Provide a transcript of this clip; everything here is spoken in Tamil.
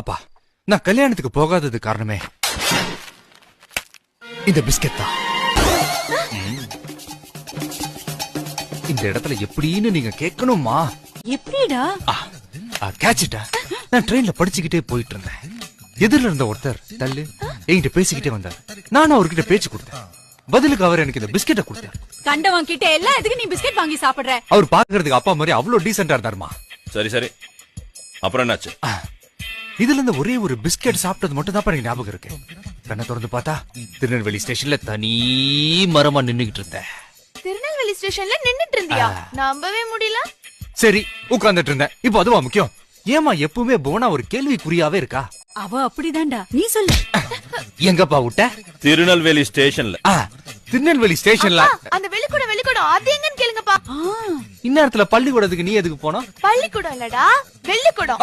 அப்பா நான் கல்யாணத்துக்கு போகாதது காரணமே. இந்த பிஸ்கெட் தான். இந்த இடத்துல எப்படின்னு நீங்க கேட்கணுமா எப்படிடா? கேட்சிட்டா நான் ட்ரெயின்ல படிச்சுக்கிட்டே போயிட்டு இருந்தேன். எதிரில இருந்த ஒருத்தர் தள்ளு என்கிட்ட பேசிக்கிட்டே வந்தார். நானும் அவர்கிட்ட பேச்சு கொடுத்தேன். பதிலுக்கு அவர் எனக்கு இந்த பிஸ்கெட்டை கொடுத்தார். கண்டவன் கிட்ட எல்லாம் எதுக்கு நீ பிஸ்கெட் வாங்கி சாப்பிடுற? அவர் பாக்குறதுக்கு அப்பா மாதிரி அவ்வளவு டீசென்டா இருந்தாருமா. சரி சரி. அப்புறம் என்னாச்சு? இதுல இருந்து ஒரே ஒரு பிஸ்கெட் சாப்பிட்டது மட்டும் தான் எனக்கு ஞாபகம் இருக்கு. கண்ணை திறந்து பார்த்தா திருநெல்வேலி ஸ்டேஷன்ல தனி மரமா நின்னுகிட்டு இருந்தேன். திருநெல்வேலி ஸ்டேஷன்ல நின்னுட்டு இருந்தியா? நம்பவே முடியல. சரி உட்கார்ந்துட்டு இருந்தேன். இப்போ அதுவா முக்கியம்? ஏமா எப்பவுமே போனா ஒரு கேள்விக்குறியாவே இருக்கா? அவ அப்படிதான்டா. நீ சொல்லு. எங்கப்பா விட்ட திருநெல்வேலி ஸ்டேஷன்ல. ஆ, திருநெல்வேலி ஸ்டேஷன்ல. அந்த வெளிக்கூடம் வெளிக்கூடம் அது எங்கன்னு கேளுங்கப்பா. ஆ, இந்நேரத்துல பள்ளிக்கூடத்துக்கு நீ எதுக்கு போனோம்? பள்ளிக்கூடம் இல்லடா வெள்ளிக்கூடம்.